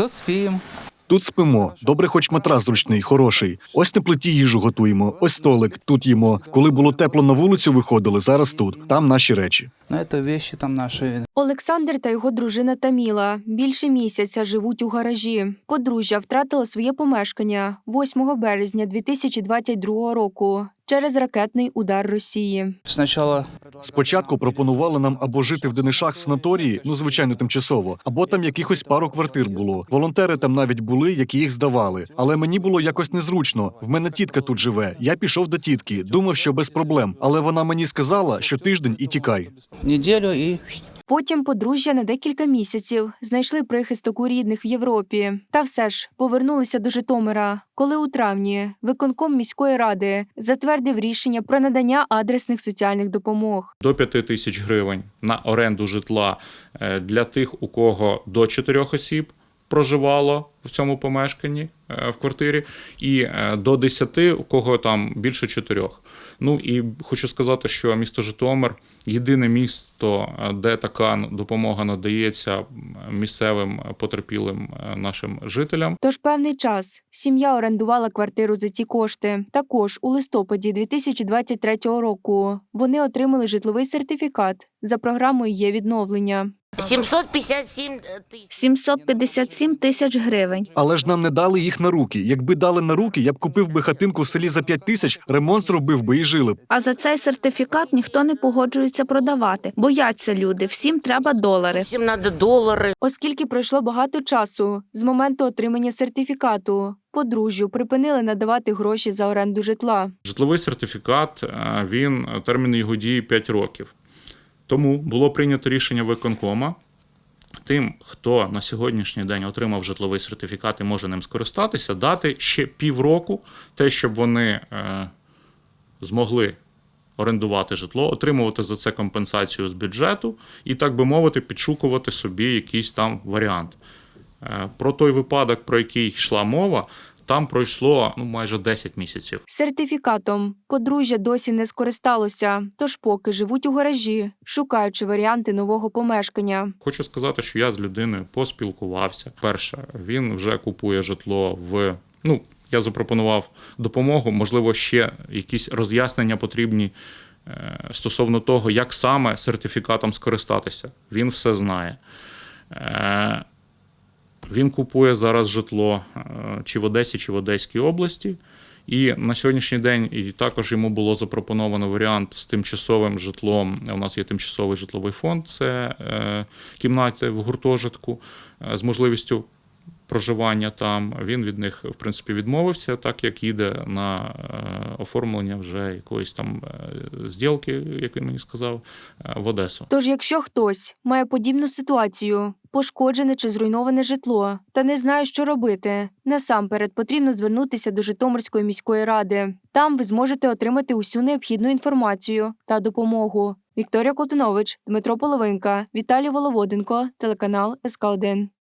Тут спим. Тут спимо. Добре, хоч матрас зручний, хороший. Ось на плиті їжу готуємо. Ось столик, тут їмо. Коли було тепло на вулицю, виходили. Зараз тут. Там наші речі. Но это вещи там наши. Олександр та його дружина Таміла більше місяця живуть у гаражі. Подружжя втратило своє помешкання 8 березня 2022 року через ракетний удар Росії. Сначала Спочатку пропонували нам або жити в Денишах в санаторії, ну звичайно, тимчасово, або там якихось пару квартир було. Волонтери там навіть були, які їх здавали. Але мені було якось незручно. В мене тітка тут живе. Я пішов до тітки, думав, що без проблем. Але вона мені сказала, що тиждень і тікай. неделю и Потім подружжя на декілька місяців знайшли прихисток у рідних в Європі. Та все ж повернулися до Житомира, коли у травні виконком міської ради затвердив рішення про надання адресних соціальних допомог. до 5 тисяч гривень на оренду житла е, для тих, у кого до 4 осіб проживало в цьому помешканні е, в квартирі, і е, до 10, у кого там більше 4. Ну і хочу сказати, що місто Житомир єдине місто, е, де така допомога надається місцевим потерпілим нашим жителям. Тож певний час сім'я орендувала квартиру за ці кошти. Також у листопаді 2023 року вони отримали житловий сертифікат за програмою є відновлення. 757 тисяч. 757 тисяч гривень. Але ж нам не дали їх на руки. Якби дали на руки, я б купив би хатинку в селі за 5 тисяч, ремонт зробив би і жили б. А за цей сертифікат ніхто не погоджується продавати. Бояться люди, всім треба долари. Всім треба долари. Оскільки пройшло багато часу з моменту отримання сертифікату, подружжю припинили надавати гроші за оренду житла. Житловий сертифікат е, він термін його дії 5 років. Тому було прийнято рішення виконкома. Тим, хто на сьогоднішній день отримав житловий сертифікат і може ним скористатися, дати ще півроку, те, щоб вони е, змогли орендувати житло, отримувати за це компенсацію з бюджету і, так би мовити, підшукувати собі якийсь там варіант. Е, про той випадок, про який йшла мова, там пройшло ну, майже 10 місяців. Сертифікатом подружжя досі не скористалося, тож поки живуть у гаражі, шукаючи варіанти нового помешкання. Хочу сказати, що я з людиною поспілкувався. Перше, він вже купує житло в. Ну, я запропонував допомогу, можливо, ще якісь роз'яснення потрібні е, стосовно того, як саме сертифікатом скористатися. Він все знає. Він купує зараз житло е, чи в Одесі, чи в Одеській області. І на сьогоднішній день і також йому було запропоновано варіант з тимчасовим житлом. У нас є тимчасовий житловий фонд, це е, кімнати в гуртожитку е, з можливістю проживання там. Він від них, в принципі, відмовився, так як їде на оформлення вже якоїсь там зділки, як він мені сказав, в Одесу. Тож, якщо хтось має подібну ситуацію, пошкоджене чи зруйноване житло, та не знає, що робити, насамперед потрібно звернутися до Житомирської міської ради. Там ви зможете отримати усю необхідну інформацію та допомогу. Вікторія Колтунович, Дмитро Половинка, Віталій Воловоденко, телеканал СК 1